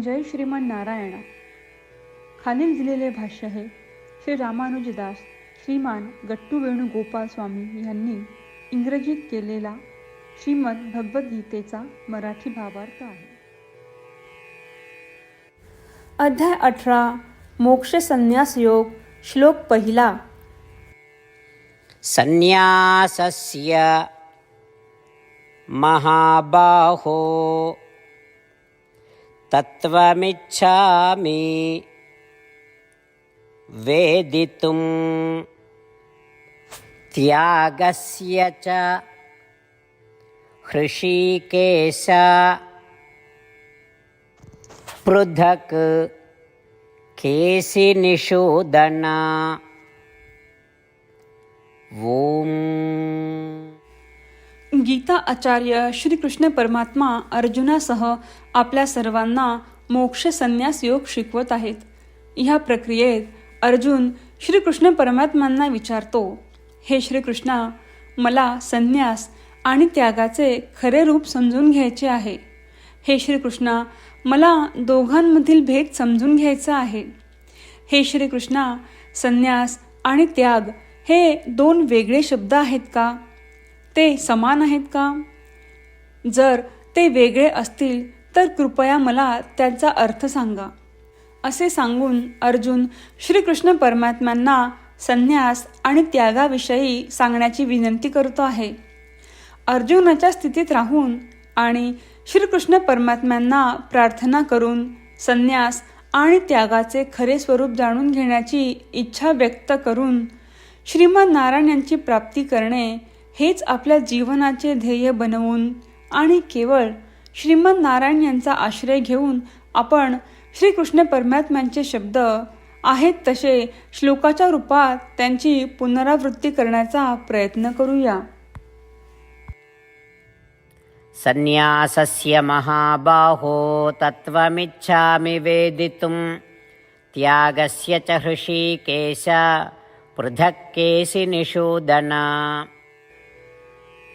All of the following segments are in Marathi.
जय श्रीमान नारायणा. खालील दिलेले भाष्य हे श्री रामानुजदास श्रीमान गट्टू वेणुगोपाल स्वामी यांनी इंग्रजीत केलेला श्रीमद भगवद्गीतेचा मराठी भावार्थ आहे. अध्याय अठरा मोक्ष संन्यास योग श्लोक पहिला. संन्यासस्य महाबाहो तत्त्वमिच्छामि। वेदितुं त्यागस्य च हृषीकेश पृथक् केशिनिषोदना। ॐ गीता आचार्य श्रीकृष्ण परमात्मा अर्जुनासह आपल्या सर्वांना मोक्ष संन्यास योग शिकवत आहेत. ह्या प्रक्रियेत अर्जुन श्रीकृष्ण परमात्मांना विचारतो हे श्रीकृष्णा मला संन्यास आणि त्यागाचे खरे रूप समजून घ्यायचे आहे. हे श्रीकृष्णा मला दोघांमधील भेद समजून घ्यायचा आहे. हे श्रीकृष्णा संन्यास आणि त्याग हे दोन वेगळे शब्द आहेत का? ते समान आहेत का? जर ते वेगळे असतील तर कृपया मला त्यांचा अर्थ सांगा. असे सांगून अर्जुन श्रीकृष्ण परमात्म्यांना संन्यास आणि त्यागाविषयी सांगण्याची विनंती करतो आहे. अर्जुनाच्या स्थितीत राहून आणि श्रीकृष्ण परमात्म्यांना प्रार्थना करून संन्यास आणि त्यागाचे खरे स्वरूप जाणून घेण्याची इच्छा व्यक्त करून श्रीमद नारायण यांची प्राप्ती करणे हेच आपल्या जीवनाचे ध्येय बनवून आणि केवळ श्रीमद नारायण यांचा आश्रय घेऊन आपण श्रीकृष्ण परमात्म्यांचे शब्द आहेत तसे श्लोकाच्या रूपात त्यांची पुनरावृत्ती करण्याचा प्रयत्न करूया. संन्यासस्य महाबाहो तत्त्वमिच्छामि वेदितुं त्यागस्य च हृषीकेश पृथक् केशिनिषूदना।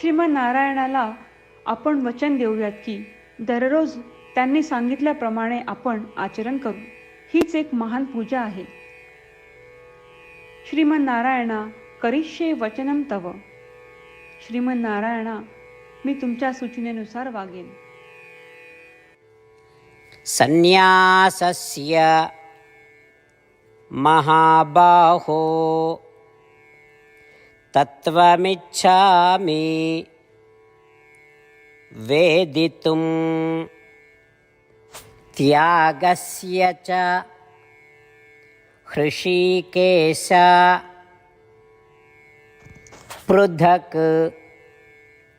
श्रीमन नारायणाला आपण वचन देऊयात की दररोज त्यांनी सांगितल्याप्रमाणे आपण आचरण करू. हीच एक महान पूजा आहे. श्रीमन नारायणा करिष्ये वचनम तव. श्रीमन नारायणा मी तुमच्या सूचनेनुसार वागेन. संन्यासस्य महाबाहो। तत्त्वमिच्छामि। वेदितुं त्यागस्य च हृषीकेश पृथक्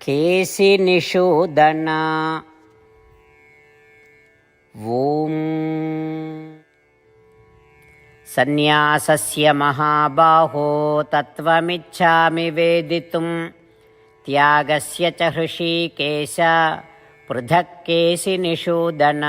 केशिनिषूदना। ॐ सन्न्यासस्य महाबाहो तत्त्वमिच्छामि वेदितुं त्यागस्य च हृषीकेश पृथक् केशिनिषूदन